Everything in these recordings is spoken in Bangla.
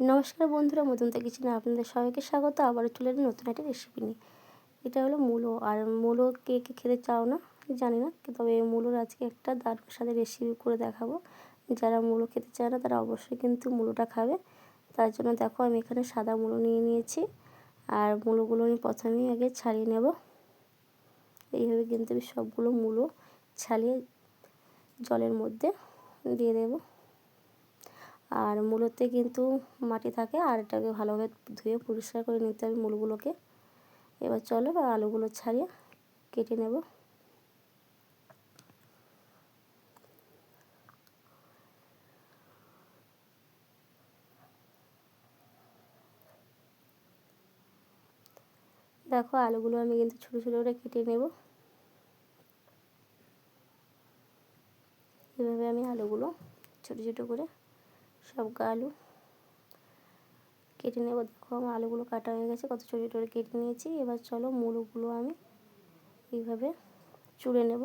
নমস্কার বন্ধুরা মতন তো কিছু না। আপনাদের সবাইকে স্বাগত। আবারও চলে নতুন একটা রেসিপি নিয়ে। এটা হলো মূলো। আর মূলো কে কে খেতে চাও না, জানি না। তবে মূলোর আজকে একটা দারুণ সাথে রেসিপি করে দেখাবো। যারা মূলো খেতে চায় না, তারা অবশ্যই কিন্তু মূলোটা খাবে। তার জন্য দেখো, আমি এখানে সাদা মূলো নিয়ে নিয়েছি। আর মূলোগুলো আমি প্রথমেই আগে ছাড়িয়ে নেব। এইভাবে কিন্তু আমি সবগুলো মূলো ছাড়িয়ে জলের মধ্যে দিয়ে দেবো। আর মূলোতে কিন্তু মাটি থাকে আর এটাকে ভালোভাবে ধুয়ে পরিষ্কার করে নিতে হবে মূলগুলোকে। এবার চলো বা আলুগুলো ছাড়িয়ে কেটে নেব। দেখো আলুগুলো আমি কিন্তু ছোটো ছোটো করে কেটে নেব। এভাবে আমি আলুগুলো ছোটো ছোটো করে সব আলু কেটে নেব। দেখো আমার আলুগুলো কাটা হয়ে গেছে। কত ছোটো ছোটো কেটে নিয়েছি। এবার চলো মুলোগুলো আমি এইভাবে চুড়ে নেব।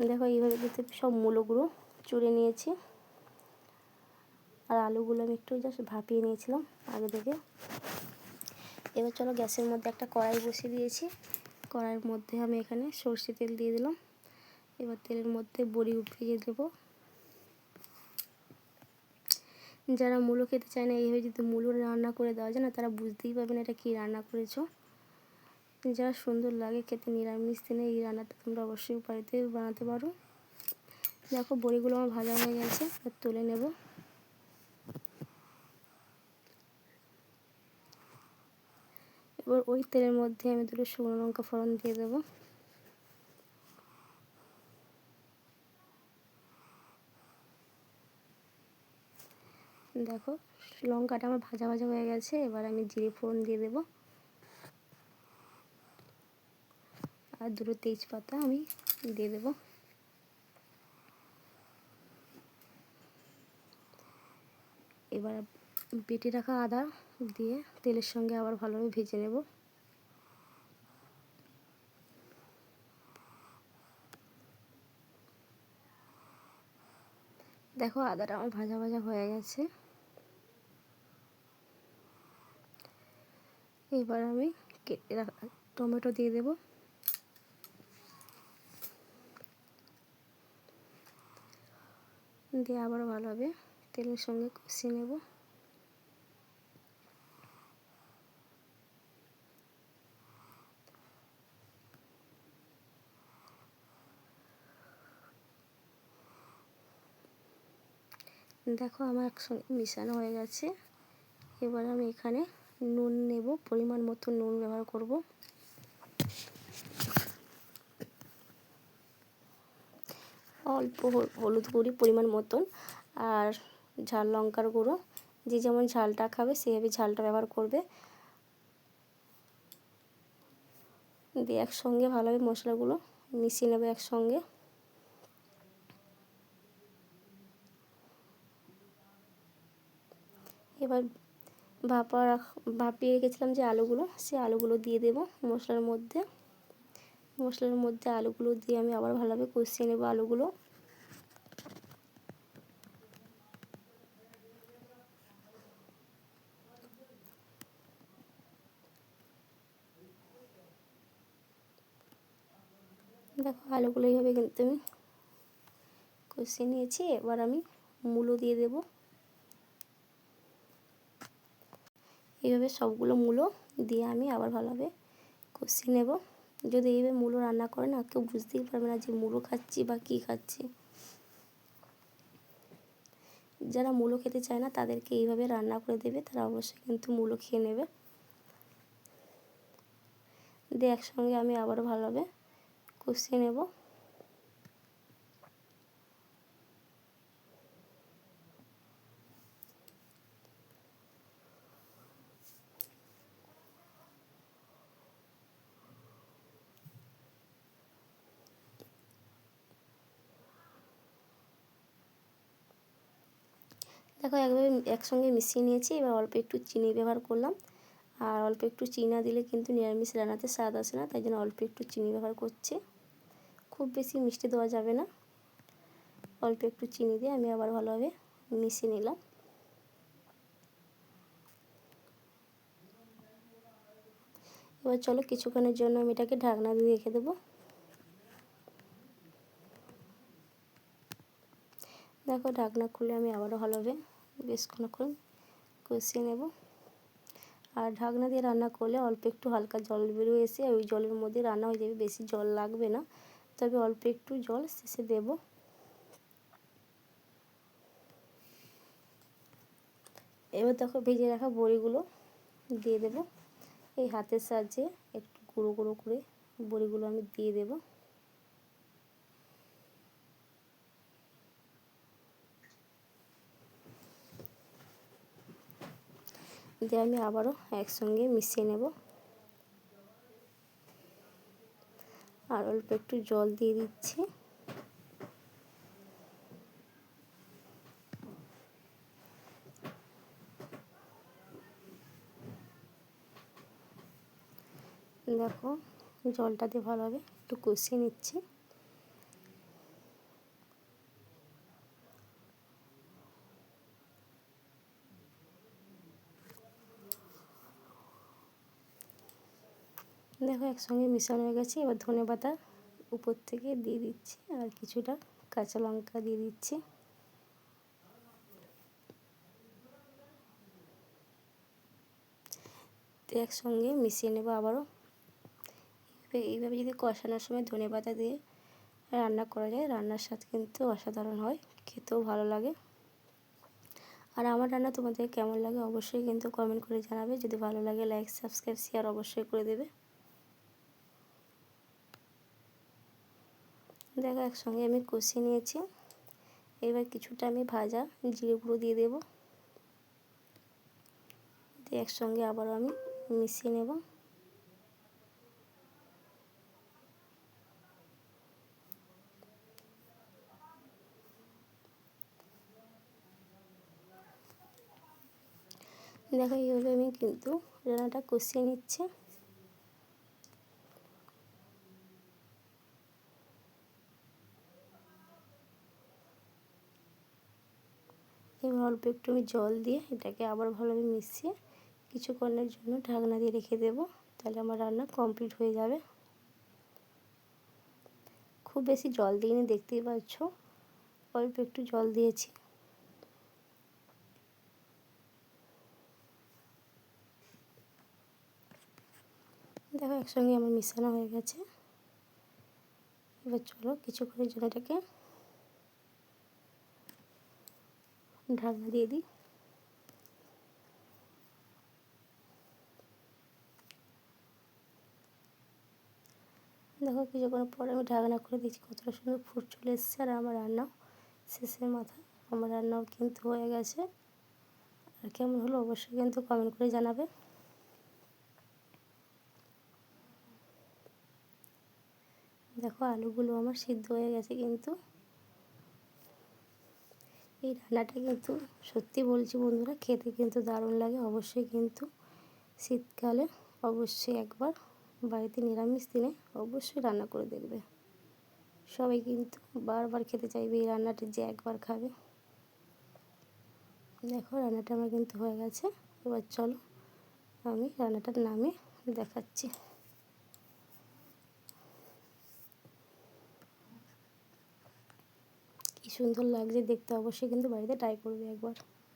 দেখো এইভাবে দিতে সব মূলগুলো চুড়ে নিয়েছি। আর আলুগুলো আমি একটু জাস্ট ভাপিয়ে নিয়েছিলাম আগে থেকে। এবার চলো গ্যাসের মধ্যে একটা কড়াই বসিয়ে দিয়েছি। কড়াইয়ের মধ্যে আমি এখানে সর্ষে তেল দিয়ে দিলাম। এবার তেলের মধ্যে বড়ি ভেজে দেবো। যারা মূলো খেতে চায় না, এইভাবে যদি মূলো রান্না করে দেওয়া যায় না, তারা বুঝতেই পারবে না এটা কী রান্না করেছ। যারা সুন্দর লাগে খেতে, নিরামিষ দিনে এই রান্নাটা তোমরা অবশ্যই বাড়িতে বানাতে পারো। দেখো বড়িগুলো আমার ভাজা হয়ে গেছে তুলে নেব। এবার ওই তেলের মধ্যে আমি দুটো শুকনো লঙ্কা ফোড়ন দিয়ে দেবো। দেখো, লঙ্কাটা আমার ভাজা ভাজা হয়ে গেছে, এবার আমি জিরে ফোড়ন দিয়ে দেব। আর দুটো তেজপাতা আমি দিয়ে দেব। এবার বেটে রাখা আদা দিয়ে তেলের সঙ্গে আবার ভালোভাবে ভেজে নেব। দেখো আদাটা আমার ভাজা ভাজা হয়ে গেছে। এবার আমি কেটে টমেটো দিয়ে দেব। দিয়ে আবার ভালোভাবে তেলের সঙ্গে কষিয়ে নেব। দেখো আমার একসঙ্গে মিশানো হয়ে গেছে। এবার আমি এখানে নুন নেব, পরিমাণ মতো নুন ব্যবহার করব। অল্প হলুদ গুঁড়ি পরিমাণ মতন, আর ঝাল লঙ্কার গুঁড়ো। যে যেমন ঝালটা খাবে, সেভাবে ঝালটা ব্যবহার করবে। দিয়ে একসঙ্গে ভালোভাবে মশলাগুলো মিশিয়ে নেবে একসঙ্গে। এবার ভাপা ভাপিয়ে রেখেছিলাম যে আলুগুলো, সে আলুগুলো দিয়ে দেব মশলার মধ্যে। মশলার মধ্যে আলুগুলো দিয়ে আমি আবার ভালোভাবে কষিয়ে নেব আলুগুলো। দেখো আলুগুলো এইভাবে কিন্তু আমি কষিয়ে নিয়েছি। এবার আমি মূলো দিয়ে দেবো। এইভাবে সবগুলো মূলো দিয়ে আমি আবার ভালোভাবে কষিয়ে নেব। যদি এইভাবে মূলো রান্না করে না, কেউ বুঝতেই পারবে না যে মূলো খাচ্ছি বা কী খাচ্ছি। যারা মূলো খেতে চায় না, তাদেরকে এইভাবে রান্না করে দেবে, তারা অবশ্যই কিন্তু মূলো খেয়ে নেবে। দিয়ে একসঙ্গে আমি আবার ভালোভাবে কষিয়ে নেব। দেখো একভাবে একসঙ্গে মিশিয়ে নিয়েছি, এবার অল্প একটু চিনি ব্যবহার করলাম। আর অল্প একটু চিনি দিলে কিন্তু নিরামিষ রান্নাতে স্বাদ আসে না, তাই জন্য অল্প একটু চিনি ব্যবহার করছি। খুব বেশি মিষ্টি দেওয়া যাবে না। অল্প একটু চিনি দিয়ে আমি আবার ভালোভাবে মিশিয়ে নিলাম। এবার চলো কিছুক্ষণের জন্য আমি এটাকে ঢাকনা দিয়ে রেখে দেবো। দেখো ঢাকনা খুলে আমি আবারও ভালোভাবে বেশ খানিক্ষণ কষিয়ে নেব। আর ঢাকনা দিয়ে রান্না করলে অল্প একটু হালকা জল বেরোয় এসে ওই জলের মধ্যে রান্না হয়ে যাবে, বেশি জল লাগবে না। তবে অল্প একটু জল শেষে দেব। এবার দেখো ভেজে রাখা বড়িগুলো দিয়ে দেব। এই হাতের সাহায্যে একটু গুঁড়ো গুঁড়ো করে বড়িগুলো আমি দিয়ে দেবো। দিয়ে আমি আবারও একসঙ্গে মিশিয়ে নেব। আর অল্প একটু জল দিয়ে দিচ্ছি। দেখো জলটা দিয়ে ভালোভাবে একটু কষিয়ে নিচ্ছি। দেখো একসঙ্গে মিশানো হয়ে গেছে। এবার ধনে পাতা উপর থেকে দিয়ে দিচ্ছি আর কিছুটা কাঁচা লঙ্কা দিয়ে দিচ্ছি। একসঙ্গে মিশিয়ে নেব আবারও। এইভাবে যদি কষানোর সময় ধনে পাতা দিয়ে রান্না করা যায়, রান্নার স্বাদ কিন্তু অসাধারণ হয়, খেতেও ভালো লাগে। আর আমার রান্না তোমাদের কেমন লাগে অবশ্যই কিন্তু কমেন্ট করে জানাবে। যদি ভালো লাগে লাইক সাবস্ক্রাইব শেয়ার অবশ্যই করে দেবে। দেখো একসঙ্গে আমি কষিয়ে নিয়েছি। এবার কিছুটা আমি ভাজা জিরে গুঁড়ো দিয়ে দেবো। দিয়ে একসঙ্গে আবারও আমি মিশিয়ে নেব। দেখো এইভাবে আমি কিন্তু রান্নাটা কষিয়ে নিচ্ছি এবার অল্প একটু আমি জল দিয়ে এটাকে আবার ভালোভাবে মিশিয়ে কিছুক্ষণের জন্য ঢাকনা দিয়ে রেখে দেব। তাহলে আমার রান্না কমপ্লিট হয়ে যাবে। খুব বেশি জল দিইনি, দেখতেই পাচ্ছ। অল্প একটু জল দিয়েছি। দেখো একসঙ্গে আমার মিশানো হয়ে গেছে। এবার চলো কিছুক্ষণের জন্য এটাকে ঢাকনা দিয়ে দিই। দেখো কিছুক্ষণ পরে আমি ঢাকনা করে দিচ্ছি কতটা সুন্দর ফুট চলে এসছে আর আমার রান্নাও শেষের মাথায় আমার রান্নাও কিন্তু হয়ে গেছে। আর কেমন হলো অবশ্যই কিন্তু কমেন্ট করে জানাবে। দেখো আলুগুলো আমার সিদ্ধ হয়ে গেছে কিন্তু। এই রান্নাটা কিন্তু সত্যি বলছি বন্ধুরা, খেতে কিন্তু দারুণ লাগে। অবশ্যই কিন্তু শীতকালে অবশ্যই একবার বাড়িতে নিরামিষ দিনে অবশ্যই রান্না করে দেখবে। সবাই কিন্তু বারবার খেতে চাইবে এই রান্নাটি, যে একবার খাবে। দেখো রান্নাটা আমার কিন্তু হয়ে গেছে। এবার চলো আমি রান্নাটার নামে দেখাচ্ছি কি সুন্দর লাগছে দেখতে অবশ্যই কিন্তু বাড়িতে ট্রাই করবে একবার।